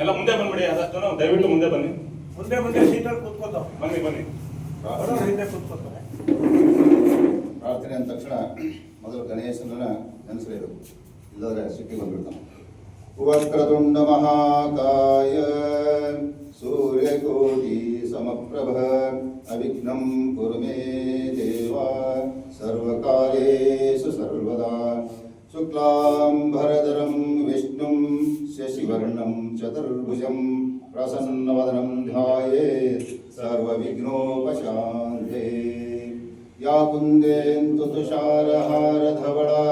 ಎಲ್ಲ ಮುಂದೆ ಬಂದ್ಬಿಡಿ ಆದಷ್ಟು ನಾವು ದಯವಿಟ್ಟು ಮುಂದೆ ಬನ್ನಿ. ಮುಂದೆ ಮುಂದೆ ಸೀಟಲ್ಲಿ ಕೂತ್ಕೊಂಡವು ಬನ್ನಿ ಬನ್ನಿ. ಬರೋರು ಹಿಂದೆ ಕೂತ್ಕೊತಾರೆ ಪ್ರಾರ್ಥನೆ ಅಂದ ತಕ್ಷಣ ಮೊದಲು ಗಣೇಶನನ್ನ ನೆನೆಸಲೇಬೇಕು ಇಲ್ಲದ್ರೆ ಸಿಕ್ಕಿ ಬಂದ್ಬಿಡ್ತಾನೆ. ವಕ್ರತುಂಡ ಮಹಾಕಾಯ ಸೂರ್ಯಕೋಟಿ ಸಮಪ್ರಭ ಅವಿಘ್ನಂ ಕುರು ಮೇ ದೇವ ಸರ್ವಕಾಲೇಶು ಸರ್ವದಾ. ಶುಕ್ಲಾಂಬರಧರಂ ವಿಷ್ಣುಂ श्रीवर्णं चतुर्भुजं प्रसन्नवदनं ध्याये सर्वविघ्नोपशान्ते। या कुन्देन्दुतुषारहारधवला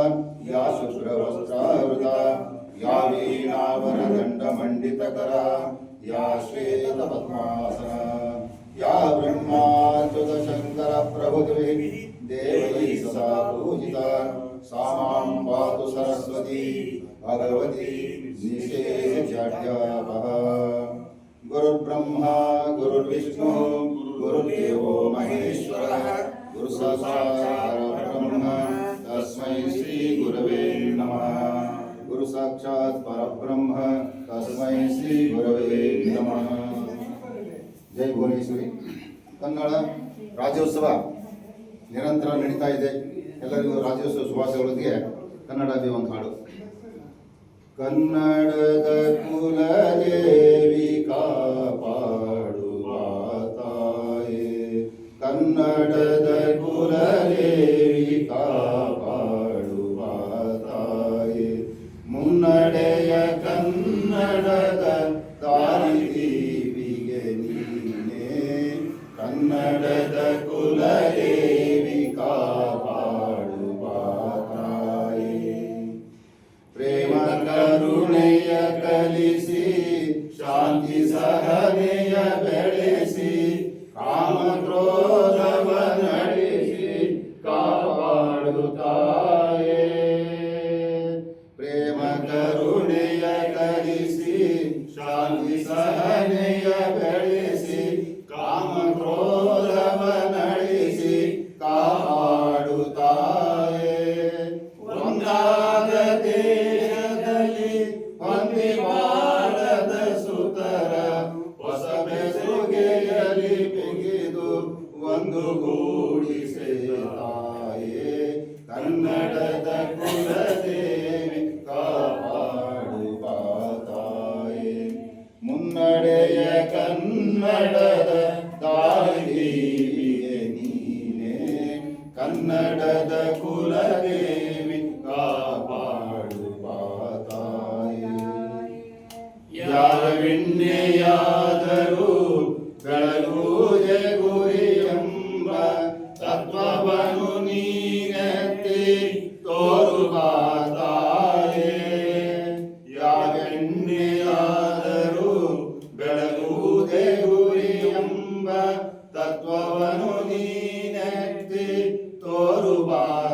या शुभ्रवस्त्रावृता या वीणावरदण्डमण्डितकरा, या श्वेतपद्मासना, या ब्रह्माच्युतशङ्करप्रभुतिभिः देवैः सदा पूजिता, सा भगवती निषेध्याढ्यापः गुरुर्ब्रह्मा गुरुर्विष्णुः गुरुर्देवो महेश्वरः गुरुसाक्षात् ब्रह्म तस्मै श्रीगुरवे नमः गुरुसाक्षात् परब्रह्म तस्मै श्रीगुरवे नमः ಜೈ ಭುವನೇಶ್ವರಿ ಕನ್ನಡ ರಾಜ್ಯೋತ್ಸವ ನಿರಂತರ ನಡೀತಾ ಇದೆ ಎಲ್ಲರಿಗೂ ರಾಜ್ಯೋತ್ಸವ ಶುಭಾಶಯಗಳೊಂದಿಗೆ ಕನ್ನಡ ಒಂದು ಹಾಡು ಕನ್ನಡದ ಕುಲದೇವಿ ಒಂದಾದ ದೇಶದಲ್ಲಿ ಒಂದೇ ಸುತರ ಹೊಸ ಬೆಸುಗೆಯಲ್ಲಿ ತತ್ವವನ್ನು ನೀನೆತ್ತಿ ತೋರುವ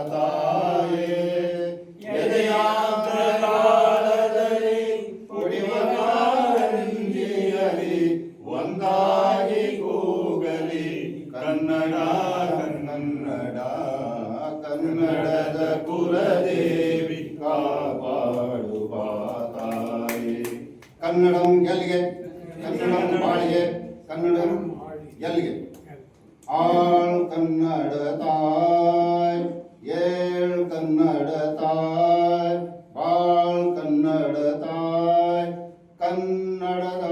ತಾಯೇ ಎದೆಯಾಂತರಾಳದಲ್ಲಿ ಕುಡಿವ ಕಾರಂಜಿಯಲಿ ಒಂದಾಗಿ ಕೂಗಲಿ ಕನ್ನಡ ಕನ್ನಡ ಕನ್ನಡದ ಕುಲದೇವಿ ಕಾಪಾಡುವ ತಾಯಿ ಕನ್ನಡಂ ಗೆಲ್ಗೆ ಕನ್ನಡಂ ಬಾಳಿಗೆ ಕನ್ನಡಂ ಗೆಲ್ಗೆ ಆಳ್ ಕನ್ನಡ ತಾಯ್ ಏಳ್ ಕನ್ನಡ ತಾಯ್ ಬಾಳ್ ಕನ್ನಡ ತಾಯ್ ಕನ್ನಡದ